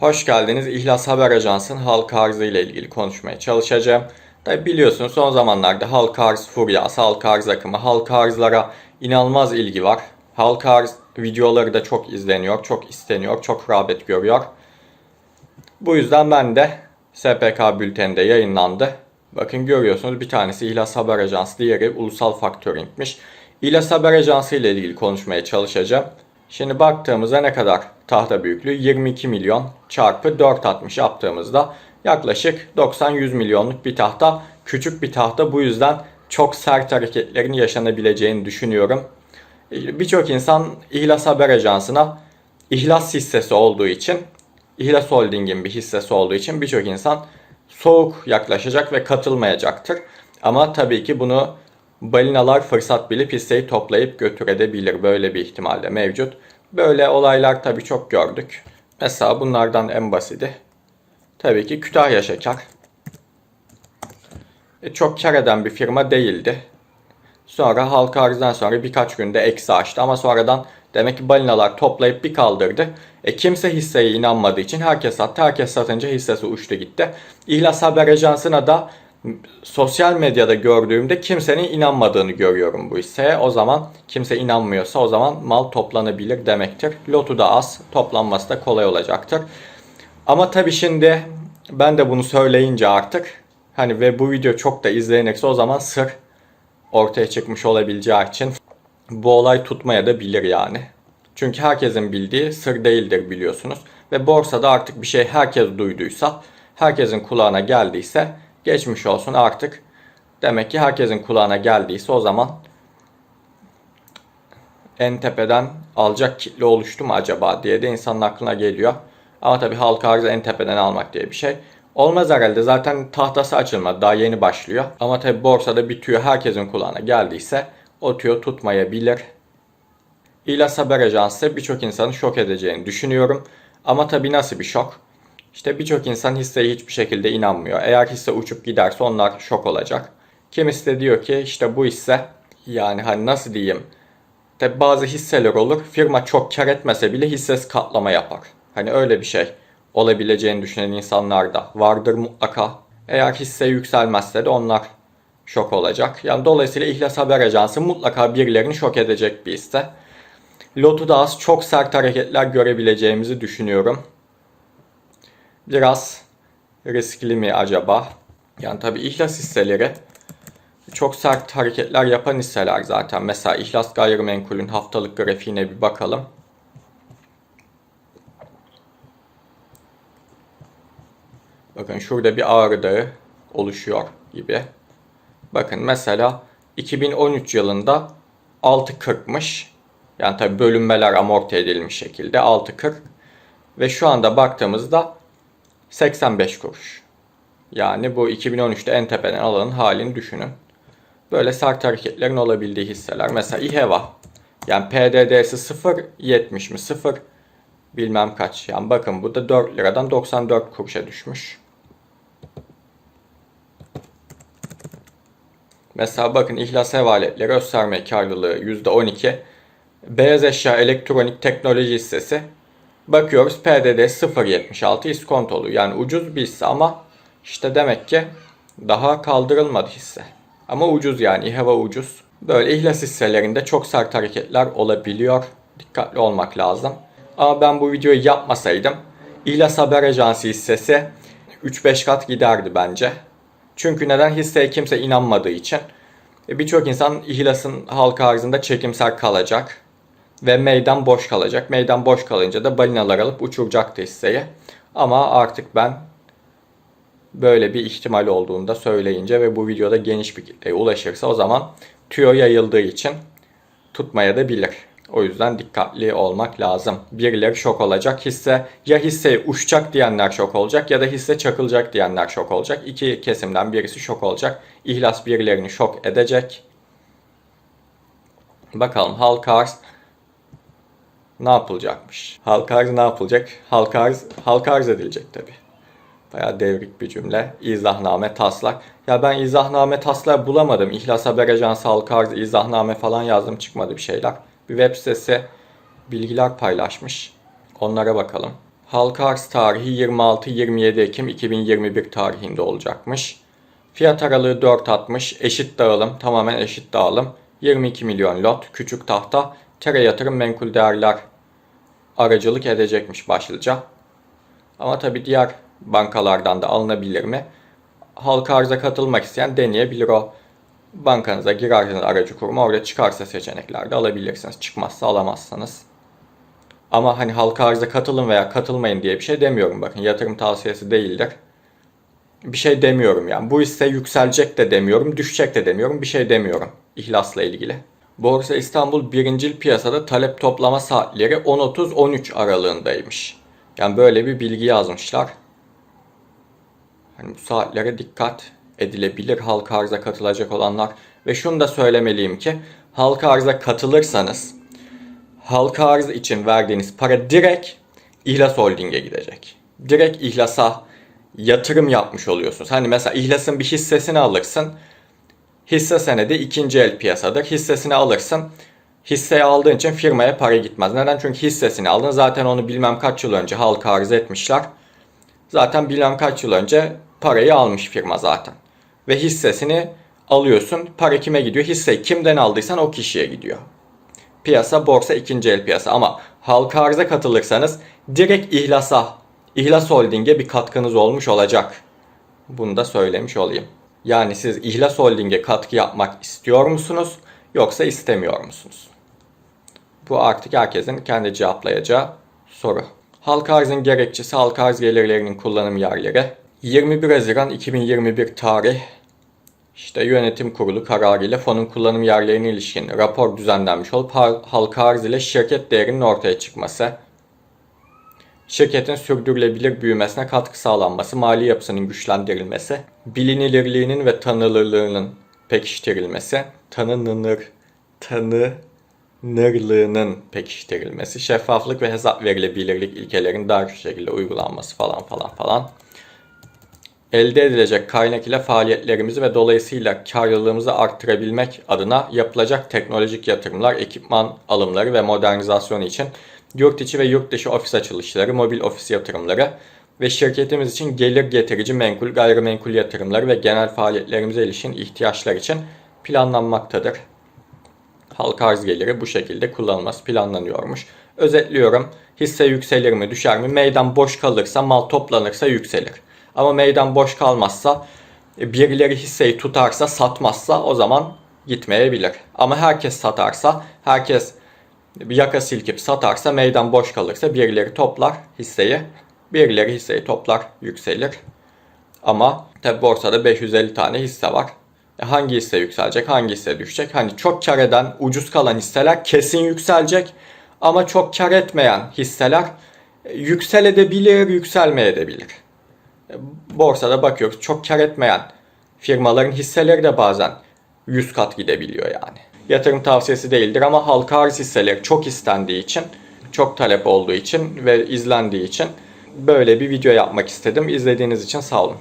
Hoş geldiniz. İhlas Haber Ajansı'nın halka arzı ile ilgili konuşmaya çalışacağım. Tabi biliyorsunuz son zamanlarda halka arz furyası, halka arz akımı, halka arzlara inanılmaz ilgi var. Halka arz videoları da çok izleniyor, çok isteniyor, çok rağbet görüyor. Bu yüzden ben de SPK bülteninde yayınlandı. Bakın görüyorsunuz bir tanesi İhlas Haber Ajansı, diğeri Ulusal Faktöring'miş. İhlas Haber Ajansı ile ilgili konuşmaya çalışacağım. Şimdi baktığımızda ne kadar tahta büyüklüğü? 22 milyon çarpı 4.60 yaptığımızda yaklaşık 90-100 milyonluk bir tahta. Küçük bir tahta bu yüzden çok sert hareketlerin yaşanabileceğini düşünüyorum. Birçok insan İhlas Haber Ajansı'na İhlas hissesi olduğu için, İhlas Holding'in bir hissesi olduğu için birçok insan soğuk yaklaşacak ve katılmayacaktır. Ama tabii ki bunu balinalar fırsat bilip hisseyi toplayıp götürebilir. Böyle bir ihtimal de mevcut. Böyle olaylar tabii çok gördük. Mesela bunlardan en basiti tabii ki Kütahya Şeker. E, çok kar eden bir firma değildi. Sonra halka arzdan sonra birkaç günde eksi açtı ama sonradan demek ki balinalar toplayıp bir kaldırdı. E kimse hisseye inanmadığı için herkes sattı. Herkes satınca hissesi uçtu gitti. İhlas Haber Ajansı'na da sosyal medyada gördüğümde kimsenin inanmadığını görüyorum bu hisseye. O zaman kimse inanmıyorsa o zaman mal toplanabilir demektir. Lotu da az, toplanması da kolay olacaktır. Ama tabii şimdi ben de bunu söyleyince artık hani ve bu video çok da izlenirse o zaman sır ortaya çıkmış olabileceği için bu olay tutmaya da bilir yani. Çünkü herkesin bildiği sır değildir biliyorsunuz. Ve borsada artık bir şey herkes duyduysa, herkesin kulağına geldiyse geçmiş olsun artık. Demek ki herkesin kulağına geldiyse o zaman en tepeden alacak kitle oluştu mu acaba diye de insanın aklına geliyor. Ama tabii halka arzı en tepeden almak diye bir şey olmaz herhalde. Zaten tahtası açılmadı. Daha yeni başlıyor. Ama tabii borsada bir tüyo herkesin kulağına geldiyse o tüyo tutmayabilir. İlas Haber Ajansı birçok insanı şok edeceğini düşünüyorum. Ama tabii nasıl bir şok? İşte birçok insan hisseye hiçbir şekilde inanmıyor. Eğer hisse uçup giderse onlar şok olacak. Kimisi de diyor ki işte bu hisse yani hani nasıl diyeyim Tabi bazı hisseler olur. Firma çok kar etmese bile hissesi katlama yapar. Hani öyle bir şey olabileceğini düşünen insanlar da vardır mutlaka. Eğer hisse yükselmezse de onlar şok olacak. Yani dolayısıyla İhlas Haber Ajansı mutlaka birilerini şok edecek bir hisse. Lotu'da az çok sert hareketler görebileceğimizi düşünüyorum. Biraz riskli mi acaba? Yani tabi İhlas hisseleri çok sert hareketler yapan hisseler zaten. Mesela İhlas Gayrimenkul'ün haftalık grafiğine bir bakalım. Bakın şurada bir ağrı dağı oluşuyor gibi. Bakın mesela 2013 yılında 6.40'mış. Yani tabi bölünmeler amorti edilmiş şekilde 6.40. Ve şu anda baktığımızda 85 kuruş. Yani bu 2013'te en tepeden alanın halini düşünün. Böyle sert hareketlerin olabildiği hisseler. Mesela İHEVA. Yani PDD'si 0.70 mi? 0 bilmem kaç. Yani bakın bu da 4 liradan 94 kuruşa düşmüş. Mesela bakın ihlas hevaletleri gösterme karlılığı %12. Beyaz eşya elektronik teknoloji hissesi. Bakıyoruz PDD 0.76 iskontolu. Yani ucuz bir hisse ama işte demek ki daha kaldırılmadı hisse. Ama ucuz yani İHEVA ucuz. Böyle ihlas hisselerinde çok sert hareketler olabiliyor. Dikkatli olmak lazım. Ama ben bu videoyu yapmasaydım İhlas Haber Ajansı hissesi 3-5 kat giderdi bence. Çünkü neden? Hisseye kimse inanmadığı için. E, birçok insan İhlas'ın halka arzında çekimsel kalacak. Ve meydan boş kalacak. Meydan boş kalınca da balinalar alıp uçuracaktı hisseyi. Ama artık ben böyle bir ihtimal olduğunu da söyleyince ve bu videoda geniş bir kitleye ulaşırsa o zaman tüyo yayıldığı için tutmaya da bilir. O yüzden dikkatli olmak lazım. Birileri şok olacak. Hisse ya hisse uçacak diyenler şok olacak ya da hisse çakılacak diyenler şok olacak. İki kesimden birisi şok olacak. İhlas birilerini şok edecek. Bakalım halka arz ne yapılacakmış? Halka arz ne yapılacak? Halka arz, halka arz edilecek tabi. Bayağı devrik bir cümle. İzahname, taslak. Ya ben izahname, taslak bulamadım. İhlas Haber Ajansı, halka arz, izahname falan yazdım çıkmadı bir şeyler. Bir web sitesi bilgiler paylaşmış. Onlara bakalım. Halka arz tarihi 26-27 Ekim 2021 tarihinde olacakmış. Fiyat aralığı 4.60, eşit dağılım, tamamen eşit dağılım. 22 milyon lot, küçük tahta, tere yatırım menkul değerler aracılık edecekmiş başlıca. Ama tabi diğer bankalardan da alınabilir mi? Halka arıza katılmak isteyen deneyebilir o. Bankanıza girerseniz aracı kurma orada çıkarsa seçeneklerde alabilirsiniz. Çıkmazsa alamazsınız. Ama hani halka arıza katılın veya katılmayın diye bir şey demiyorum bakın. Yatırım tavsiyesi değildir. Bir şey demiyorum yani. Bu hisse yükselecek de demiyorum, düşecek de demiyorum. Bir şey demiyorum ihlasla ilgili. Borsa İstanbul birincil piyasada talep toplama saatleri 10.30-13 aralığındaymış. Yani böyle bir bilgi yazmışlar. Hani bu saatlere dikkat edilebilir halka arıza katılacak olanlar. Ve şunu da söylemeliyim ki halka arıza katılırsanız halka arz için verdiğiniz para direkt İhlas Holding'e gidecek. Direkt İhlas'a yatırım yapmış oluyorsunuz. Hani mesela İhlas'ın bir hissesini alırsın. Hisse senedi ikinci el piyasadır. Hissesini alırsın. Hisseyi aldığın için firmaya para gitmez. Neden? Çünkü hissesini aldın. Zaten onu bilmem kaç yıl önce halka arz etmişler. Zaten bilmem kaç yıl önce parayı almış firma zaten. Ve hissesini alıyorsun. Para kime gidiyor? Hisseyi kimden aldıysan o kişiye gidiyor. Piyasa borsa ikinci el piyasa ama halka arıza katılırsanız direkt ihlasa, İhlas Holding'e bir katkınız olmuş olacak. Bunu da söylemiş olayım. Yani siz İhlas Holding'e katkı yapmak istiyor musunuz yoksa istemiyor musunuz? Bu artık herkesin kendi cevaplayacağı soru. Halka arzın gerekçesi halka arz gelirlerinin kullanım yerleri. 21 Haziran 2021 tarih işte yönetim kurulu kararıyla fonun kullanım yerlerine ilişkin rapor düzenlenmiş olup hal- halka arz ile şirket değerinin ortaya çıkması, şirketin sürdürülebilir büyümesine katkı sağlanması, mali yapısının güçlendirilmesi, bilinilirliğinin ve tanınırlığının pekiştirilmesi, tanınır, tanınırlığının pekiştirilmesi, şeffaflık ve hesap verilebilirlik ilkelerinin daha güçlü şekilde uygulanması falan falan falan. Elde edilecek kaynak ile faaliyetlerimizi ve dolayısıyla karlılığımızı arttırabilmek adına yapılacak teknolojik yatırımlar, ekipman alımları ve modernizasyonu için yurt içi ve yurt dışı ofis açılışları, mobil ofis yatırımları ve şirketimiz için gelir getirici menkul, gayrimenkul yatırımları ve genel faaliyetlerimize ilişkin ihtiyaçlar için planlanmaktadır. Halka arz geliri bu şekilde kullanılması planlanıyormuş. Özetliyorum. Hisse yükselir mi düşer mi? Meydan boş kalırsa mal toplanırsa yükselir. Ama meydan boş kalmazsa e, birileri hisseyi tutarsa satmazsa o zaman gitmeyebilir. Ama herkes satarsa herkes yaka silkip satarsa meydan boş kalırsa birileri toplar hisseyi. Birileri hisseyi toplar yükselir. Ama tabi borsada 550 tane hisse var. E hangi hisse yükselecek, hangi hisse düşecek? Hani çok kar eden, ucuz kalan hisseler kesin yükselecek. Ama çok kar etmeyen hisseler e, yükselebilir, yükselmeyebilir. E, Borsada bakıyoruz çok kar etmeyen firmaların hisseleri de bazen 100 kat gidebiliyor yani. Yatırım tavsiyesi değildir ama halka arz hisseleri çok istendiği için, çok talep olduğu için ve izlendiği için böyle bir video yapmak istedim. İzlediğiniz için sağ olun.